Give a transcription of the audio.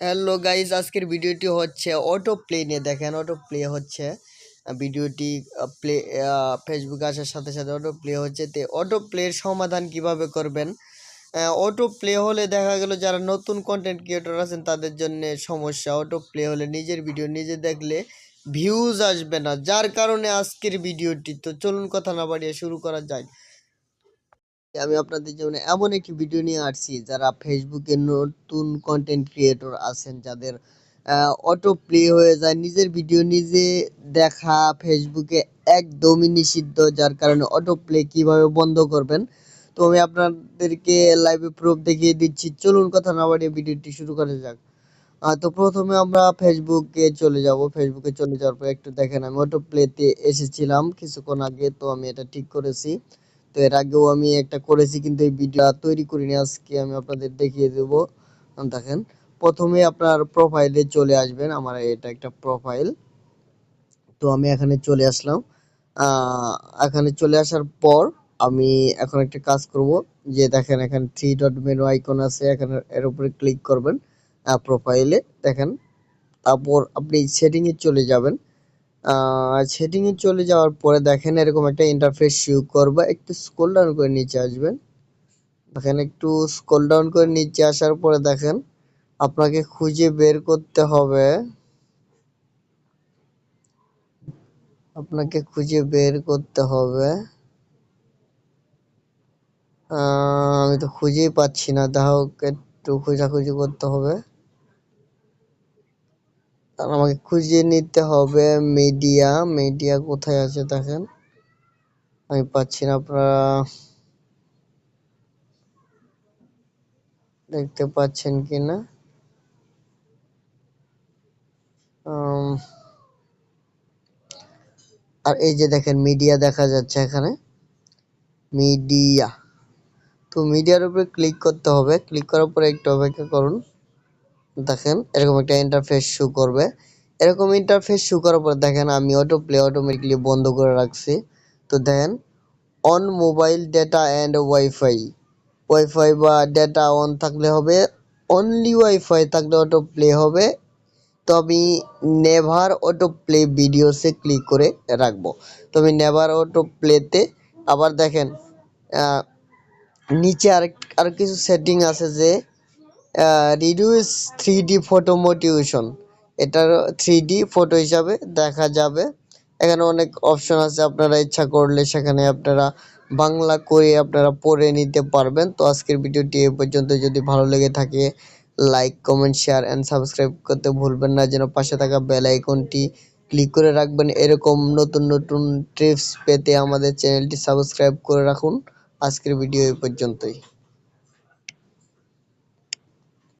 Hello guys আজকের ভিডিওটি হচ্ছে অটো প্লে নিয়ে। দেখেন অটো প্লে হচ্ছে ভিডিওটি প্লে ফেসবুকে আসার সাথে সাথে অটো প্লে হচ্ছে। তো অটো প্লের সমাধান কীভাবে করবেন? অটো প্লে হলে দেখা গেল যারা নতুন কন্টেন্ট ক্রিয়েটর আছেন, তাদের জন্য সমস্যা। অটো প্লে হলে নিজের ভিডিও নিজে দেখলে ভিউজ আসবে না। যার কারণে আজকের ভিডিওটি তো চলুন কথা না বাড়িয়ে শুরু করা যায় আমি আপনাদের জন্য এমন একটি ভিডিও নিয়ে আসছি, যারা ফেসবুকে নতুন কন্টেন্ট ক্রিয়েটর আছেন, যাদের অটো প্লে হয়ে যায়, নিজের ভিডিও নিজে দেখা ফেসবুকে একদমই নিষিদ্ধ, যার কারণে অটো প্লে কীভাবে বন্ধ করবেন? তো আমি আপনাদেরকে লাইভে প্রুফ দেখিয়ে দিচ্ছি। চলুন কথা না বাড়িয়ে ভিডিওটি শুরু করা যাক। তো প্রথমে আমরা ফেসবুকে চলে যাব। ফেসবুকে চলে যাওয়ার পর একটু দেখেন, আমি অটো প্লেতে এসেছিলাম কিছুক্ষণ আগে, তো আমি এটা ঠিক করেছি। তো এর আগেও আমি একটা করেছি, কিন্তু এই ভিডিও তৈরি করিনি। আজকে আমি আপনাদের দেখিয়ে দেব। দেখেন, প্রথমে আপনার প্রোফাইলে চলে আসবেন। আমার এটা একটা প্রোফাইল তো আমি এখানে চলে আসলাম। এখানে চলে আসার পর আমি এখন একটা কাজ করব। যে দেখেন, এখানে থ্রি ডট মেনু আইকন আছে। এখানে এর উপরে ক্লিক করবেন প্রোফাইলে দেখেন, তারপর আপনি সেটিংয়ে চলে যাবেন। সেটিং এ চলে যাওয়ার পরে দেখেন এরকম একটা ইন্টারফেস শো করবে। একটু স্ক্রল ডাউন করে নিচে আসবেন। দেখেন একটু স্ক্রল ডাউন করে নিচে আসার পরে দেখেন আপনাকে খুঁজে বের করতে হবে। আপনাকে খুঁজে বের করতে হবে। আমি তো খুঁজেই পাচ্ছি না। দেখো একটু খোঁজাখুঁজি করতে হবে। আর আমাকে খুঁজে নিতে হবে মিডিয়া মিডিয়া কোথায় আছে দেখেন। আমি পাচ্ছি না আপনারা দেখতে পাচ্ছেন কিনা? উম, আর এই যে দেখেন মিডিয়া দেখা যাচ্ছে এখানে। মিডিয়া তো মিডিয়ার উপরে ক্লিক করতে হবে। ক্লিক করার পরে একটু অপেক্ষা করুন। দেখেন, এরকম একটা ইন্টারফেস শু করবে। এরকম ইন্টারফেস শো করার পর দেখেন, আমি অটো প্লে অটোমেটিকলি বন্ধ করে রাখছি। তো দেখেন on mobile data and wifi wifi বা ডেটা অন থাকলে হবে অনলি ওয়াইফাই থাকলে অটো প্লে হবে। তো আমি নেভার অটো প্লে ভিডিওসে ক্লিক করে রাখব। তো আমি নেভার অটো প্লেতে আবার দেখেন নিচে আর আর কিছু সেটিং আছে যে reduce three D photo motivation এটার থ্রি ডি ফটো হিসাবে দেখা যাবে। এখানে অনেক অপশন আছে, আপনারা ইচ্ছা করলে সেখানে আপনারা বাংলা করে আপনারা পড়ে নিতে পারবেন। তো আজকের ভিডিওটি এ পর্যন্ত। যদি ভালো লেগে থাকে like comment share and subscribe করতে ভুলবেন না। যেন পাশে থাকা বেল আইকনটি ক্লিক করে রাখবেন। এরকম নতুন নতুন টিপস পেতে আমাদের চ্যানেলটি সাবস্ক্রাইব করে রাখুন। আজকের ভিডিও এই পর্যন্তই।